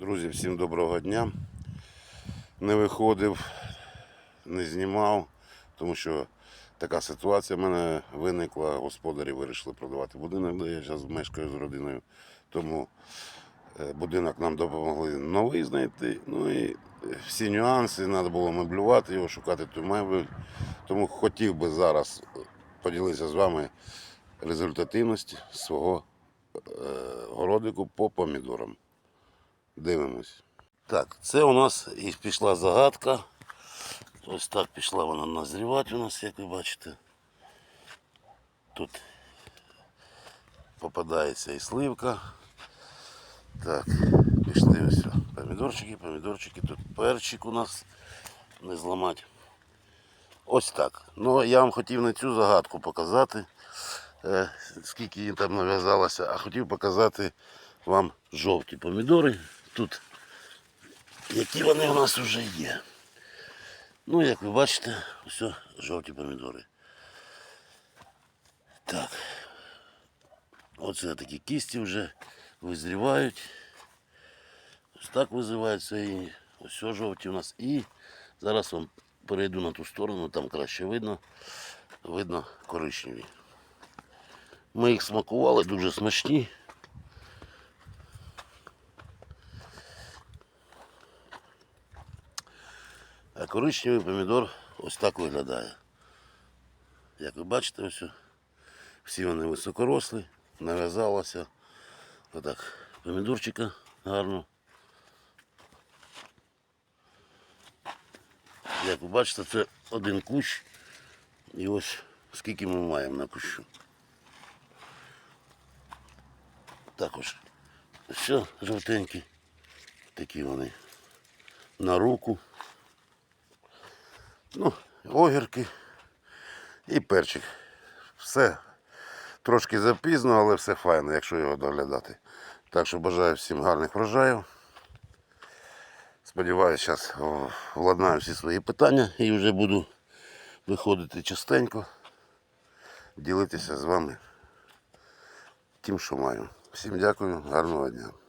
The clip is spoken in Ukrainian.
Друзі, всім доброго дня. Не виходив, не знімав, тому що така ситуація в мене виникла. Господарі вирішили продавати будинок, де я зараз мешкаю з родиною. Тому е, будинок нам допомогли новий знайти. Ну і всі нюанси, треба було меблювати його, шукати ту мебель. Тому хотів би зараз поділитися з вами результативності свого е, городику по помідорам. Дивимось. Так, це у нас і пішла загадка. Ось так пішла вона назрівати у нас, як ви бачите. Тут попадається і сливка. Так, пішли ось помідорчики, помідорчики. Тут перчик у нас не зламати. Ось так. Ну, я вам хотів на цю загадку показати, е, скільки їм там нав'язалося, а хотів показати вам жовті помідори. Тут які вони у нас вже є. Ну, як ви бачите, ось жовті помідори. Так. Оце такі кісті вже визрівають. Ось так визиваються і ось жовті у нас. І зараз вам перейду на ту сторону, там краще видно. Видно коричневі. Ми їх смакували, дуже смачні. А коричневий помідор ось так виглядає. Як ви бачите, ось всі вони високорослі, нав'язалося. Отак, помідорчика гарно. Як ви бачите, це один кущ. І ось скільки ми маємо на кущу. Також все жовтенькі. Такі вони на руку. Ну, огірки і перчик. Все трошки запізно, але все файно, якщо його доглядати. Так що бажаю всім гарних врожаїв. Сподіваюся, зараз владнаю всі свої питання і вже буду виходити частенько, ділитися з вами тим, що маю. Всім дякую, гарного дня.